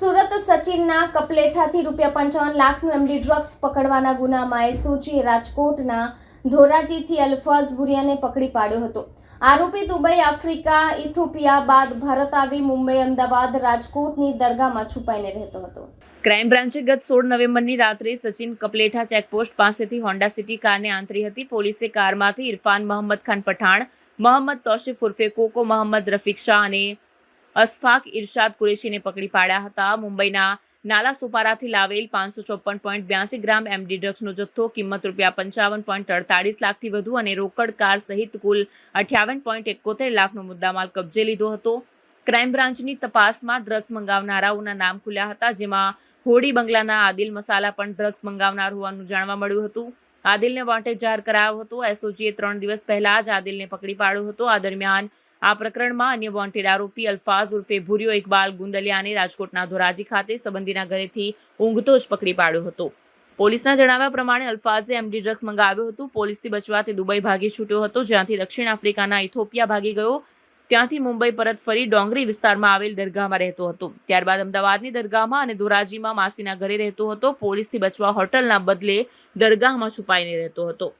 સુરત સચિનના કપલેઠાથી રૂપિયા પંચાવન લાખનું એમડી ડ્રગ્સ પકડવાના ગુનામાં એસઓજીએ રાજકોટના ધોરાજીથી અલ્ફાઝ બુરિયાને પકડી પાડ્યો હતો. આરોપી દુબઈ, આફ્રિકા, ઇથોપિયા બાદ ભારત આવી મુંબઈ, અમદાવાદ, રાજકોટની દરગાહમાં છુપાઈને રહેતો હતો. ક્રાઇમ બ્રાન્ચે ગત સોળ નવેમ્બરની રાત્રે સચિન કપલેઠા ચેકપોસ્ટ પાસેથી હોન્ડા સિટી કારને આંતરી હતી. પોલીસે કારમાંથી ઇરફાન મોહમ્મદ ખાન પઠાણ, મહંમદ તોશીફ ઉર્ફે કોકો મહંમદ રફીક શાહ અને અસફાક ઇરશાદ કુરેશીને પકડી પાડ્યા હતા. મુંબઈના નાલા સુપારાથી લાવેલ પાંચસો ચોપન પોઈન્ટ બ્યાસી ગ્રામ એમડી ડ્રગ્સનો જથ્થો કિંમત રૂપિયા પંચાવન પોઈન્ટ અડતાળીસ લાખથી વધુ અને રોકડ કાર સહિત કુલ અઠ્યાવન પોઈન્ટ એકોતેર લાખનો મુદ્દામાલ કબજે લીધો હતો. ક્રાઇમ બ્રાન્ચની તપાસમાં ડ્રગ્સ મંગાવનારાઓના નામ ખુલ્યા હતા, જેમાં હોડી બંગલાના આદિલ મસાલા પણ ડ્રગ્સ મંગાવનાર હોવાનું જાણવા મળ્યું હતું. આદિલને વોન્ટેડ જાહેર કરાયો હતો. એસઓજીએ ત્રણ દિવસ પહેલા જ આદિલને પકડી પાડ્યો હતો. આ દરમિયાન આ પ્રકરણમાં અન્ય વોન્ટેડ આરોપી અલ્ફાઝ ઉર્ફે ભુરિયો ઇકબાલ ગુંદલિયાને રાજકોટના ધોરાજી ખાતે સંબંધીના ઘરેથી ઊંઘતો જ પકડી પાડ્યો હતો. પોલીસના જણાવ્યા પ્રમાણે અલ્ફાઝે એમડી ડ્રગ્સ મંગાવ્યું હતું. પોલીસથી બચવા તે દુબઈ ભાગી છૂટ્યો હતો. જ્યાંથી દક્ષિણ આફ્રિકાના ઇથોપિયા ભાગી ગયો. ત્યાંથી મુંબઈ પરત ફરી ડોંગરી વિસ્તારમાં આવેલ દરગાહમાં રહેતો હતો. ત્યારબાદ અમદાવાદની દરગાહમાં અને ધોરાજીમાં માસીના ઘરે રહેતો હતો. પોલીસથી બચવા હોટલના બદલે દરગાહમાં છુપાઈને રહેતો હતો.